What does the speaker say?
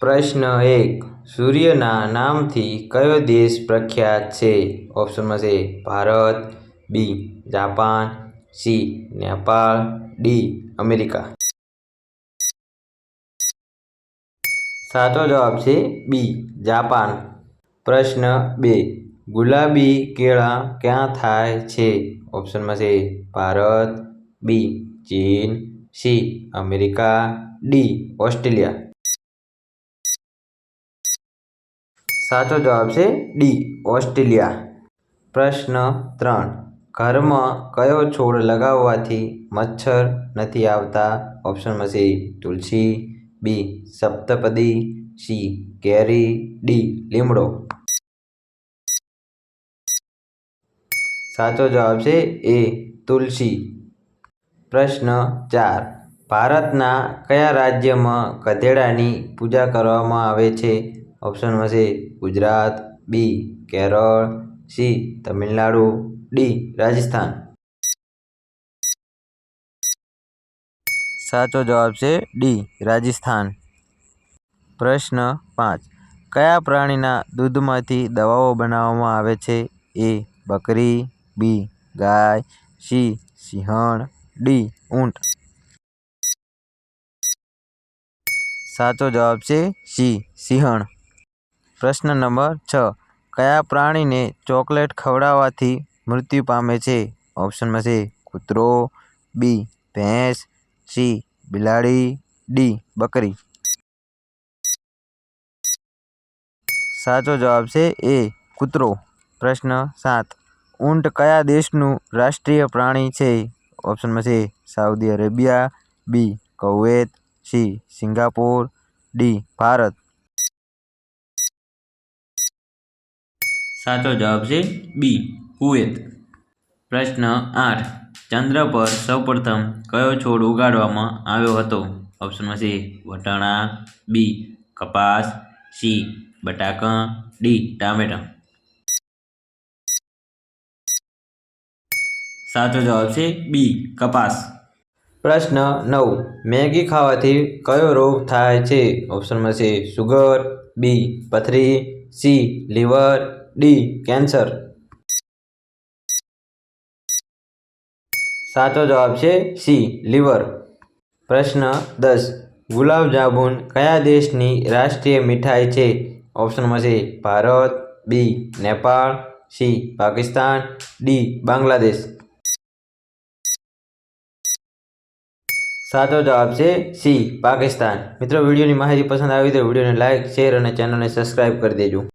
પ્રશ્ન એક, સૂર્યના નામથી કયો દેશ પ્રખ્યાત છે? ઓપ્શનમાં છે Bharat B Japan C Nepal D America. સાચો જવાબ છે બી જાપાન. પ્રશ્ન બે, ગુલાબી કેળા ક્યાં થાય છે? ઓપ્શનમાં છે ભારત બી ચીન સી અમેરિકા ડી ઓસ્ટ્રેલિયા. સાચો જવાબ છે ડી, ઓસ્ટ્રેલિયા. પ્રશ્ન ત્રણ. ઘરમાં કયો છોડ લગાવવાથી મચ્છર નથી આવતા? ઓપ્શનમાં છે તુલસી, બી, સપ્તપદી, સી, કેરી, ડી, લીમડો. સાચો જવાબ છે એ, તુલસી. પ્રશ્ન ચાર. ભારતના કયા રાજ્યમાં ગધેડાની પૂજા કરવામાં આવે છે? ઓપ્શનમાં છે Gujarat, B, Kerala, C, Tamil Nadu, D, Rajasthan. સાચો જવાબ છે ડી, રાજસ્થાન. પ્રશ્ન પાંચ, કયા પ્રાણીના દૂધમાંથી દવાઓ બનાવવામાં આવે છે? એ, બકરી, બી, ગાય, સી, સિંહણ, ડી, ઊંટ. સાચો જવાબ છે સી, સિંહણ. પ્રશ્ન નંબર છ. કયા પ્રાણીને ચોકલેટ ખવડાવવાથી મૃત્યુ પામે છે? ઓપ્શનમાં છે કૂતરો, બી ભેંસ, સી બિલાડી, ડી બકરી. સાચો જવાબ છે એ કૂતરો. પ્રશ્ન સાત. ઊંટ કયા દેશનું રાષ્ટ્રીય પ્રાણી છે? ઓપ્શનમાં છે Saudi Arabia, B Kuwait, C Singapore, D Bharat. સાચો જવાબ છે બી, કુવેત. પ્રશ્ન આઠ. ચંદ્ર પર સૌપ્રથમ કયો છોડ ઉગાડવામાં આવ્યો હતો? ઓપ્શનમાં છે વટાણા, બી, કપાસ, સી, બટાકા, ડી, ટામેટા. સાચો જવાબ છે બી, કપાસ. પ્રશ્ન નવ. મેગી ખાવાથી કયો રોગ થાય છે? ઓપ્શનમાં છે સુગર બી, પથરી, સી લીવર ડી, કેન્સર. સાચો જવાબ છે સી, લીવર. પ્રશ્ન દસ, ગુલાબ જામુન કયા દેશની રાષ્ટ્રીય મીઠાઈ છે? ઓપ્શનમાં છે Bharat, B, Nepal, C, Pakistan, D, Bangladesh. સાચો જવાબ છે સી, પાકિસ્તાન. મિત્રો, વિડીયોની માહિતી પસંદ આવી તો વિડીયોને લાઇક શેર અને ચેનલને સબસ્ક્રાઇબ કરી દેજો.